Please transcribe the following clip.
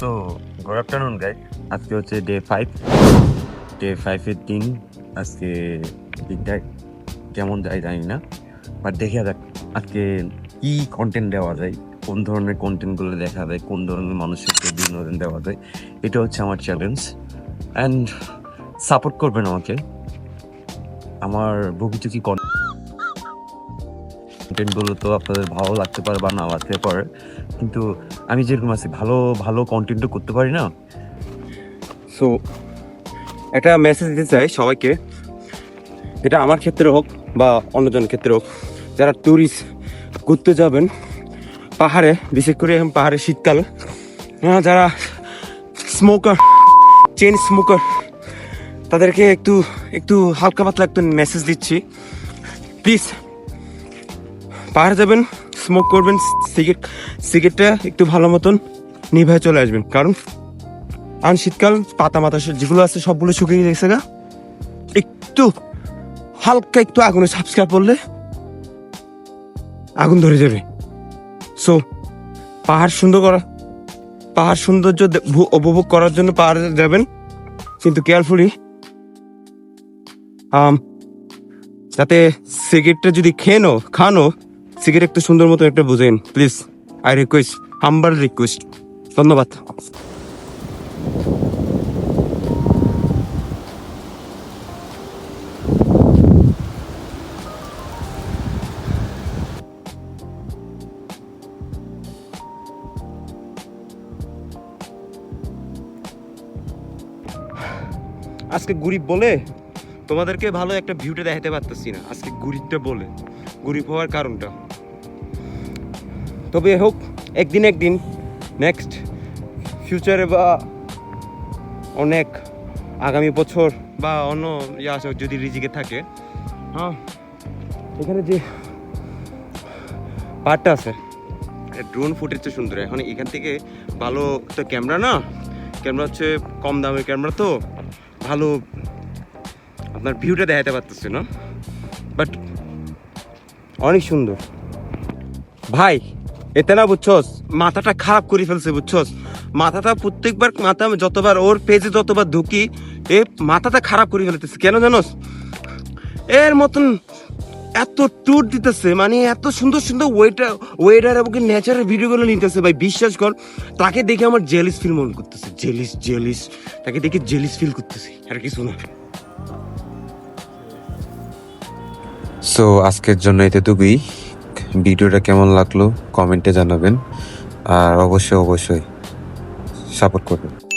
So good afternoon গাই আজকে হচ্ছে day five day ফাইভের দিন, আজকে দিনটা কেমন যায় জানি না। বাট দেখে যাক আজকে কি কন্টেন্ট দেওয়া যায়, কোন ধরনের কন্টেন্টগুলো দেখা যায়, কোন ধরনের মানুষকে বিনোদন দেওয়া যায়, এটা হচ্ছে আমার চ্যালেঞ্জ অ্যান্ড সাপোর্ট করবেন আমাকে। আমার বগিচুকি কন্টেন্টগুলো তো আপনাদের ভালো লাগতে পারে বা না লাগতে পারে কিন্তু আমি যেরকম আছি ভালো ভালো কন্টেন্টও করতে পারি না। সো একটা মেসেজ দিতে চাই সবাইকে এটা আমার ক্ষেত্রে হোক বা অন্যজনের ক্ষেত্রে হোক যারা ট্যুরিস্ট ঘুরতে যাবেন পাহাড়ে বিশেষ করে এখন পাহাড়ে শীতকাল হ্যাঁ, যারা স্মোকার চেন স্মোকার তাদেরকে একটু একটু হালকা পাতলা একটু মেসেজ দিচ্ছি। প্লিজ পাহাড়ে যাবেন স্মোক করবেন সিগারেট সিগারেটটা একটু ভালো মতন নিভায় চলে আসবেন। কারণ এখন শীতকাল, পাতা সব যেগুলো আছে সবগুলো শুকিয়ে গেছে গা। একটু, হালকা একটু আগুনে সাবস্ক্রাইব করলে আগুন ধরে যাবে। সো পাহাড় সুন্দর করা, পাহাড় সৌন্দর্য উপভোগ করার জন্য পাহাড়ে যাবেন। কিন্তু কেয়ারফুলি যাতে সিগারেটটা যদি খেয়ে খেনো খানো সিগারেট একটু সুন্দর মতো একটা বুঝেন please I request humble request ধন্যবাদ। আজকে গরিব বলে তোমাদেরকে ভালো একটা ভিউটা দেখাতে পারতেছি না। আজকে গরিবটা বলে। গরিব হওয়ার কারণটা। তবে হোক, একদিন একদিন নেক্সট ফিউচারে বা অনেক আগামী বছর বা অন্য ইয়ে আসে যদি রিজিকে থাকে হ্যাঁ এখানে যে পার্টটা আছে ড্রোন ফুটেজটা সুন্দর, এখন এখান থেকে ভালো তো ক্যামেরা না ক্যামেরা হচ্ছে কম দামের ক্যামেরা তো, ভালো আপনার ভিউটা দেখাতে পারতেছে না বাট অনেক সুন্দর। ভাই, এতে না বুঝছস, মাথাটা খারাপ করে ফেলছে বুঝছস। মাথাটা প্রত্যেকবার, মাথা যতবার ওর পেজে যতবার ঢুকি, এ মাথাটা খারাপ করে ফেলতেছে। কেন জানোস? এর মতন এত ট্যুর দিতেছে মানে এত সুন্দর সুন্দর ওয়েটার ওয়েটার এবং নেচারের ভিডিওগুলো নিতেছে ভাই, বিশ্বাস কর। তাকে দেখে আমার জেলিস ফিল মনে করতেছে। জেলিস জেলিস তাকে দেখে জেলিস ফিল করতেছি। আর কিছু না। সো আজকের জন্য এতটুকুই। ভিডিওটা কেমন লাগল? কমেন্টে জানাবেন। আর অবশ্যই অবশ্যই সাপোর্ট করবেন।